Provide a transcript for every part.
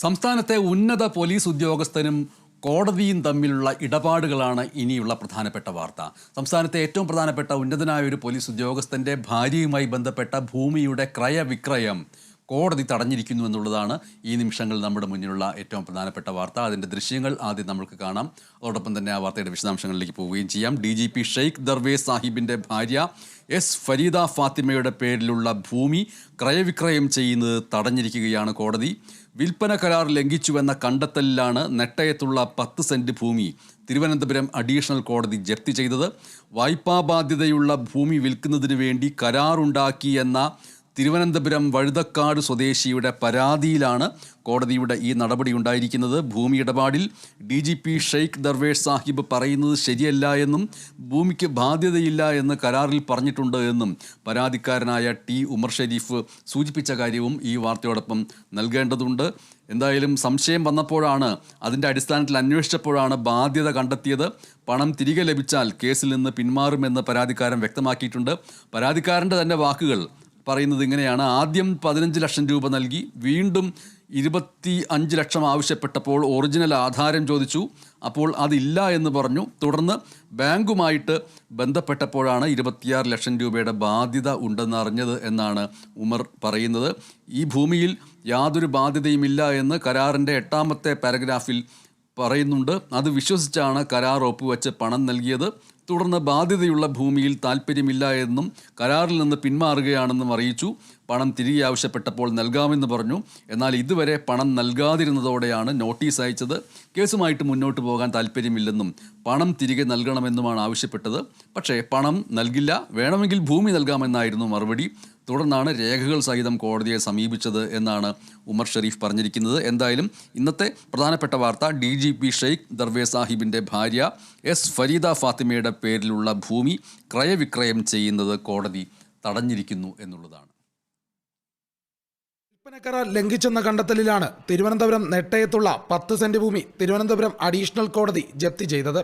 സംസ്ഥാനത്തെ ഉന്നത പോലീസ് ഉദ്യോഗസ്ഥനും കോടതിയും തമ്മിലുള്ള ഇടപാടുകളാണ് ഇനിയുള്ള പ്രധാനപ്പെട്ട വാർത്ത. സംസ്ഥാനത്തെ ഏറ്റവും പ്രധാനപ്പെട്ട ഉന്നതനായ ഒരു പോലീസ് ഉദ്യോഗസ്ഥന്റെ ഭാര്യയുമായി ബന്ധപ്പെട്ട ഭൂമിയുടെ ക്രയവിക്രയം കോടതി തടഞ്ഞിരിക്കുന്നു എന്നുള്ളതാണ് ഈ നിമിഷങ്ങളിൽ നമ്മുടെ മുന്നിലുള്ള ഏറ്റവും പ്രധാനപ്പെട്ട വാർത്ത. അതിന്റെ ദൃശ്യങ്ങൾ ആദ്യം നമുക്ക് കാണാം. അതോടൊപ്പം തന്നെ ആ വാർത്തയുടെ വിശദാംശങ്ങളിലേക്ക് പോവുകയും ചെയ്യാം. D G P Sheikh Darvesh സാഹിബിന്റെ ഭാര്യ എസ് ഫരീദ ഫാത്തിമയുടെ പേരിലുള്ള ഭൂമി ക്രയവിക്രയം ചെയ്യുന്നത് തടഞ്ഞിരിക്കുകയാണ് കോടതി. വിൽപ്പന കരാർ ലംഘിച്ചുവെന്ന കണ്ടെത്തലിലാണ് നെട്ടയത്തുള്ള പത്ത് സെന്റ് ഭൂമി തിരുവനന്തപുരം അഡീഷണൽ കോടതി ജപ്തി ചെയ്തത്. വായ്പാ ബാധ്യതയുള്ള ഭൂമി വിൽക്കുന്നതിന് വേണ്ടി കരാറുണ്ടാക്കി എന്ന തിരുവനന്തപുരം വഴുതക്കാട് സ്വദേശിയുടെ പരാതിയിലാണ് കോടതിയുടെ ഈ നടപടി ഉണ്ടായിരിക്കുന്നത്. ഭൂമി ഇടപാടിൽ D G P Sheikh Darvesh Sahib പറയുന്നത് ശരിയല്ല എന്നും ഭൂമിക്ക് ബാധ്യതയില്ല എന്ന് കരാറിൽ പറഞ്ഞിട്ടുണ്ട് എന്നും പരാതിക്കാരനായ ടി ഉമർ ഷെരീഫ് സൂചിപ്പിച്ച കാര്യവും ഈ വാർത്തയോടൊപ്പം നൽകേണ്ടതുണ്ട്. എന്തായാലും സംശയം വന്നപ്പോഴാണ് അതിന്റെ അടിസ്ഥാനത്തിൽ അന്വേഷിച്ചപ്പോഴാണ് ബാധ്യത കണ്ടെത്തിയത്. പണം തിരികെ ലഭിച്ചാൽ കേസിൽ നിന്ന് പിന്മാറുമെന്ന് പരാതിക്കാരൻ വ്യക്തമാക്കിയിട്ടുണ്ട്. പരാതിക്കാരന്റെ തന്നെ വാക്കുകൾ പറയുന്നത് ഇങ്ങനെയാണ്. ആദ്യം പതിനഞ്ച് ലക്ഷം രൂപ നൽകി വീണ്ടും ഇരുപത്തി അഞ്ച് ലക്ഷം ആവശ്യപ്പെട്ടപ്പോൾ ഒറിജിനൽ ആധാരം ചോദിച്ചു. അപ്പോൾ അതില്ല എന്ന് പറഞ്ഞു. തുടർന്ന് ബാങ്കുമായിട്ട് ബന്ധപ്പെട്ടപ്പോഴാണ് ഇരുപത്തിയാറ് ലക്ഷം രൂപയുടെ ബാധ്യത ഉണ്ടെന്ന് അറിഞ്ഞത് എന്നാണ് ഉമർ പറയുന്നത്. ഈ ഭൂമിയിൽ യാതൊരു ബാധ്യതയുമില്ല എന്ന് കരാറിന്റെ എട്ടാമത്തെ പാരഗ്രാഫിൽ പറയുന്നുണ്ട്. അത് വിശ്വസിച്ചാണ് കരാർ ഒപ്പുവെച്ച് പണം നൽകിയത്. തുടർന്ന് ബാധ്യതയുള്ള ഭൂമിയിൽ താല്പര്യമില്ല എന്നും കരാറിൽ നിന്ന് പിന്മാറുകയാണെന്നും അറിയിച്ചു. പണം തിരികെ ആവശ്യപ്പെട്ടപ്പോൾ നൽകാമെന്ന് പറഞ്ഞു. എന്നാൽ ഇതുവരെ പണം നൽകാതിരുന്നതോടെയാണ് നോട്ടീസ് അയച്ചത്. കേസുമായിട്ട് മുന്നോട്ട് പോകാൻ താല്പര്യമില്ലെന്നും പണം തിരികെ നൽകണമെന്നുമാണ് ആവശ്യപ്പെട്ടത്. പക്ഷേ പണം നൽകില്ല. വേണമെങ്കിൽ ഭൂമി നൽകാമെന്നായിരുന്നു മറുപടി. തുടർന്നാണ് രേഖകൾ സഹിതം കോടതിയെ സമീപിച്ചത് എന്നാണ് ഉമർ ഷെരീഫ് പറഞ്ഞിരിക്കുന്നത്. എന്തായാലും ഇന്നത്തെ പ്രധാനപ്പെട്ട വാർത്ത D G P Sheikh Darvesh സാഹിബിന്റെ ഭാര്യ എസ് ഫരീദ ഫാത്തിമയുടെ പേരിലുള്ള ഭൂമി ക്രയവിക്രയം ചെയ്യുന്നത് കോടതി തടഞ്ഞിരിക്കുന്നു എന്നുള്ളതാണ്. വിൽപ്പനക്കരാർ ലംഘിച്ചെന്ന കണ്ടെത്തലിലാണ് തിരുവനന്തപുരം നെട്ടയത്തുള്ള പത്ത് സെന്റ് ഭൂമി തിരുവനന്തപുരം അഡീഷണൽ കോടതി ജപ്തി ചെയ്തത്.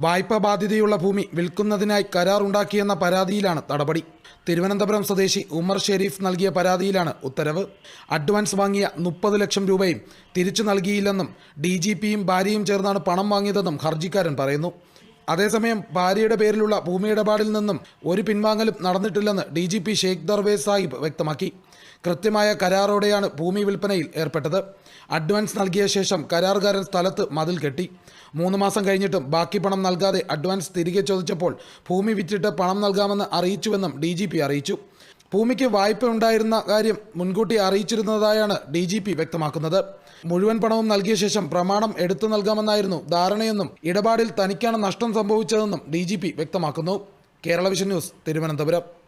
വായ്പാ ബാധ്യതയുള്ള ഭൂമി വിൽക്കുന്നതിനായി കരാർ ഉണ്ടാക്കിയെന്ന പരാതിയിലാണ് നടപടി. തിരുവനന്തപുരം സ്വദേശി ഉമർ ഷെരീഫ് നൽകിയ പരാതിയിലാണ് ഉത്തരവ്. അഡ്വാൻസ് വാങ്ങിയ മുപ്പത് ലക്ഷം രൂപയും തിരിച്ചു നൽകിയില്ലെന്നും ഡി ജി പിയും ഭാര്യയും ചേർന്നാണ് പണം വാങ്ങിയതെന്നും ഹർജിക്കാരൻ പറയുന്നു. അതേസമയം ഭാര്യയുടെ പേരിലുള്ള ഭൂമിയിടപാടിൽ നിന്നും ഒരു പിൻവാങ്ങലും നടന്നിട്ടില്ലെന്ന് D G P Sheikh Darvesh Sahib വ്യക്തമാക്കി. കൃത്യമായ കരാറോടെയാണ് ഭൂമി വിൽപ്പനയിൽ ഏർപ്പെട്ടത്. അഡ്വാൻസ് നൽകിയ ശേഷം കരാറുകാരൻ സ്ഥലത്ത് മതിൽ കെട്ടി. മൂന്ന് മാസം കഴിഞ്ഞിട്ടും ബാക്കി പണം നൽകാതെ അഡ്വാൻസ് തിരികെ ചോദിച്ചപ്പോൾ ഭൂമി വിറ്റിട്ട് പണം നൽകാമെന്ന് അറിയിച്ചുവെന്നും ഡി അറിയിച്ചു. ഭൂമിക്ക് വായ്പ ഉണ്ടായിരുന്ന കാര്യം മുൻകൂട്ടി അറിയിച്ചിരുന്നതായാണ് ഡി ജി പി വ്യക്തമാക്കുന്നത്. മുഴുവൻ പണവും നൽകിയ ശേഷം പ്രമാണം എടുത്തു നൽകാമെന്നായിരുന്നു ധാരണയെന്നും ഇടപാടിൽ തനിക്കാണ് നഷ്ടം സംഭവിച്ചതെന്നും ഡി വ്യക്തമാക്കുന്നു. Kerala vision news Thiruvananthapuram.